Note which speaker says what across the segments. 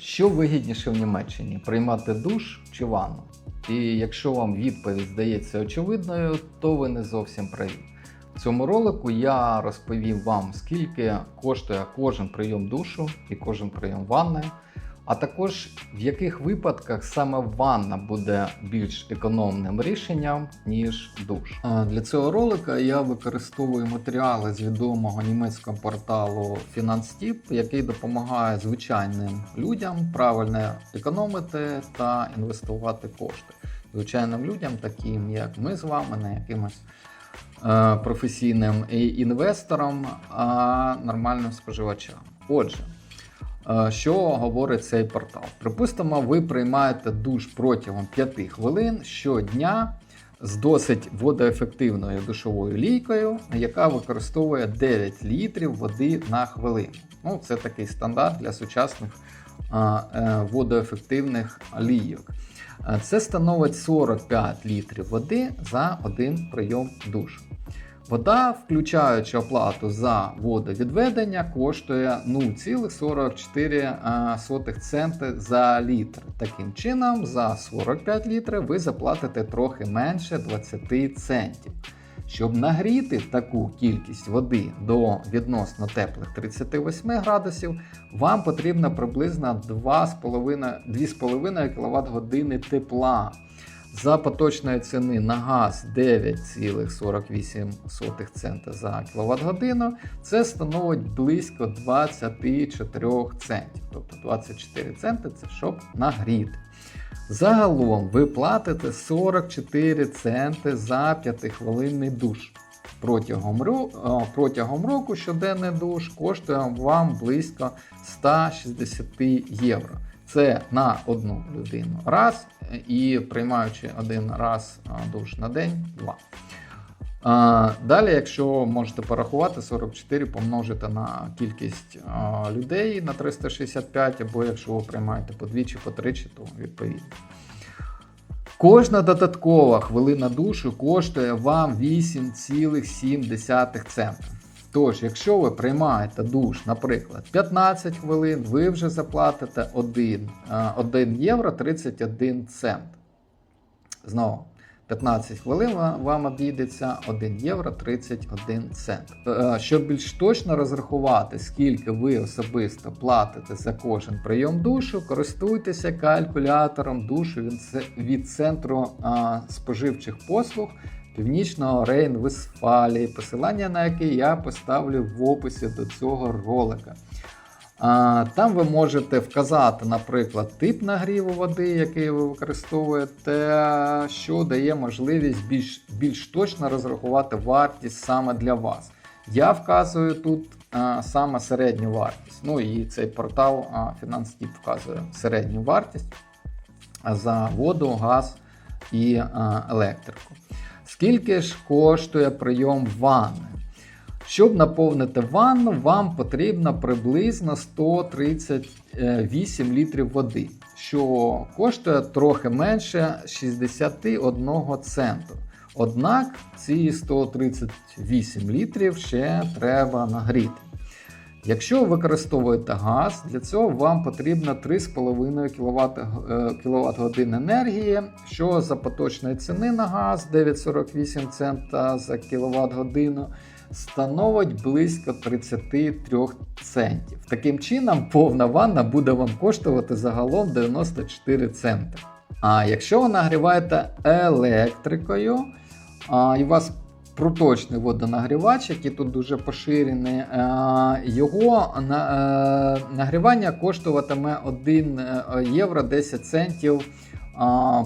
Speaker 1: Що вигідніше в Німеччині приймати душ чи ванну? І якщо вам відповідь здається очевидною, то ви не зовсім праві. В цьому ролику я розповім вам, скільки коштує кожен прийом душу і кожен прийом ванни, а також в яких випадках саме ванна буде більш економним рішенням, ніж душ. Для цього ролика я використовую матеріали з відомого німецького порталу FinanceTip, який допомагає звичайним людям правильно економити та інвестувати кошти. Звичайним людям, таким як ми з вами, не якимось е, професійним інвесторам, а нормальним споживачам. Отже. Що говорить цей портал? Припустимо, ви приймаєте душ протягом 5 хвилин щодня з досить водоефективною душовою лійкою, яка використовує 9 літрів води на хвилину. Ну, це такий стандарт для сучасних е, водоефективних лійок. Це становить 45 літрів води за один прийом душу. Вода, включаючи оплату за водовідведення, коштує 0,44 центи за літр. Таким чином, за 45 літрів ви заплатите трохи менше 20 центів. Щоб нагріти таку кількість води до відносно теплих 38 градусів, вам потрібно приблизно 2,5 кВт години тепла. За поточної ціни на газ 9,48 цента за кВт годину. Це становить близько 24 центів. Тобто 24 центи це щоб нагріти. Загалом ви платите 44 центи за 5-хвилинний душ. Протягом, протягом року щоденний душ коштує вам близько 160 євро. Це на одну людину раз, і приймаючи один раз душ на день, два. Далі, якщо можете порахувати, 44 помножити на кількість людей на 365, або якщо ви приймаєте по двічі, по тричі, то відповідно. Кожна додаткова хвилина душу коштує вам 8,7 цента. Тож, якщо ви приймаєте душ, наприклад, 15 хвилин, ви вже заплатите 1, 1 євро 31 цент. Знову, 15 хвилин вам обійдеться 1 євро 31 цент. Е, Щоб більш точно розрахувати, скільки ви особисто платите за кожен прийом душу, користуйтеся калькулятором душу від, центру споживчих послуг Північного Рейн-Вестфалії, посилання на яке я поставлю в описі до цього ролика. Там ви можете вказати, наприклад, тип нагріву води, який ви використовуєте, що дає можливість більш, більш точно розрахувати вартість саме для вас. Я вказую тут а, саме середню вартість. Ну і цей портал FinanceTip вказує середню вартість за воду, газ і а, електрику. Скільки ж коштує прийом ванни? Щоб наповнити ванну, вам потрібно приблизно 138 літрів води, що коштує трохи менше 61 центу. Однак ці 138 літрів ще треба нагріти. Якщо ви використовуєте газ, для цього вам потрібно 3,5 кВт, годин енергії, що за поточної ціни на газ 9,48 цента за кВт годину становить близько 33 центів. Таким чином, повна ванна буде вам коштувати загалом 94 центи. А якщо ви нагріваєте електрикою, а, і у вас проточний водонагрівач, який тут дуже поширений, е, його е, нагрівання коштуватиме 1 євро 10 центів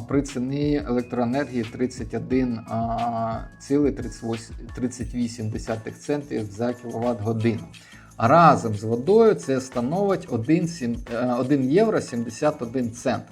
Speaker 1: при ціні електроенергії 31,38 центів за кВт годину. Разом з водою це становить 1, сім- е, 1 євро 71 цент.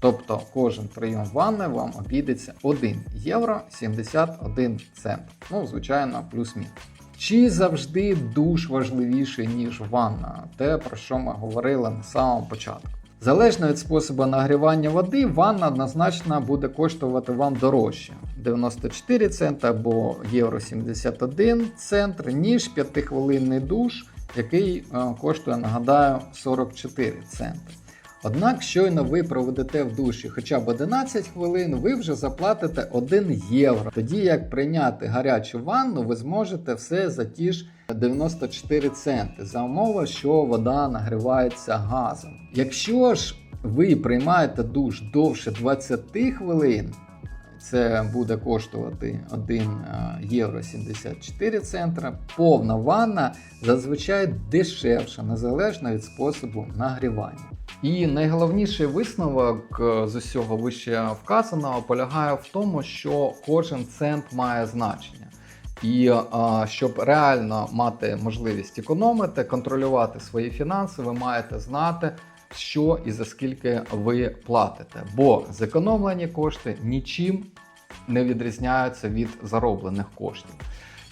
Speaker 1: Тобто кожен прийом ванни вам обійдеться 1 євро 71 цент. Ну, звичайно, плюс-мінус. Чи завжди душ важливіший, ніж ванна? Те, про що ми говорили на самому початку. Залежно від способу нагрівання води, ванна однозначно буде коштувати вам дорожче 94 цента або євро 71 цент, ніж 5-хвилинний душ, який е, коштує, нагадаю, 44 центи. Однак, щойно ви проведете в душі хоча б 11 хвилин, ви вже заплатите 1 євро. Тоді як прийняти гарячу ванну, ви зможете все за ті ж 94 центи за умови, що вода нагрівається газом. Якщо ж ви приймаєте душ довше 20 хвилин, це буде коштувати 1 е, євро 74 центра. Повна ванна зазвичай дешевша, незалежно від способу нагрівання. І найголовніший висновок е, з усього вище вказаного полягає в тому, що кожен цент має значення. І е, щоб реально мати можливість економити, контролювати свої фінанси, ви маєте знати, що і за скільки ви платите. Бо зекономлені кошти нічим не відрізняються від зароблених коштів.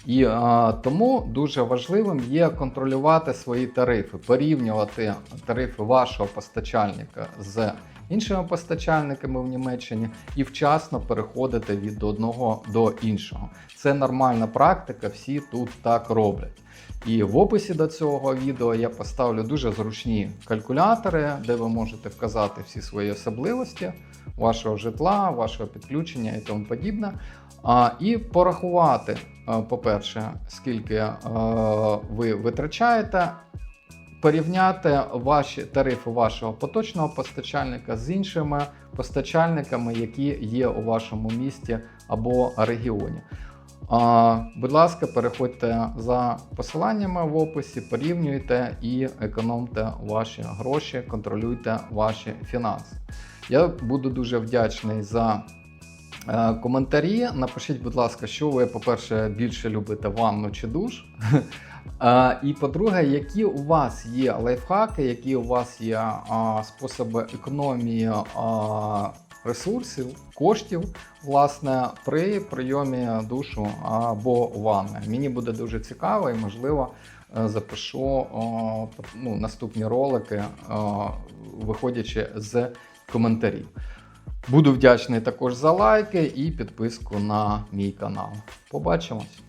Speaker 1: І а, тому дуже важливим є контролювати свої тарифи, порівнювати тарифи вашого постачальника з іншими постачальниками в Німеччині і вчасно переходити від одного до іншого. Це нормальна практика, всі тут так роблять. І в описі до цього відео я поставлю дуже зручні калькулятори, де ви можете вказати всі свої особливості вашого житла, вашого підключення і тому подібне. І порахувати, по-перше, скільки ви витрачаєте, порівняти ваші тарифи вашого поточного постачальника з іншими постачальниками, які є у вашому місті або регіоні. А, Будь ласка, переходьте за посиланнями в описі, порівнюйте і економте ваші гроші, контролюйте ваші фінанси. Я буду дуже вдячний за е, коментарі. Напишіть, будь ласка, що ви, по-перше, більше любите ванну чи душ. Е, І по-друге, які у вас є лайфхаки, які у вас є способи економії ресурсів, коштів, власне, при прийомі душу або ванни. Мені буде дуже цікаво і, можливо, е, запишу ну, наступні ролики, виходячи з коментарів. Буду вдячний також за лайки і підписку на мій канал. Побачимось!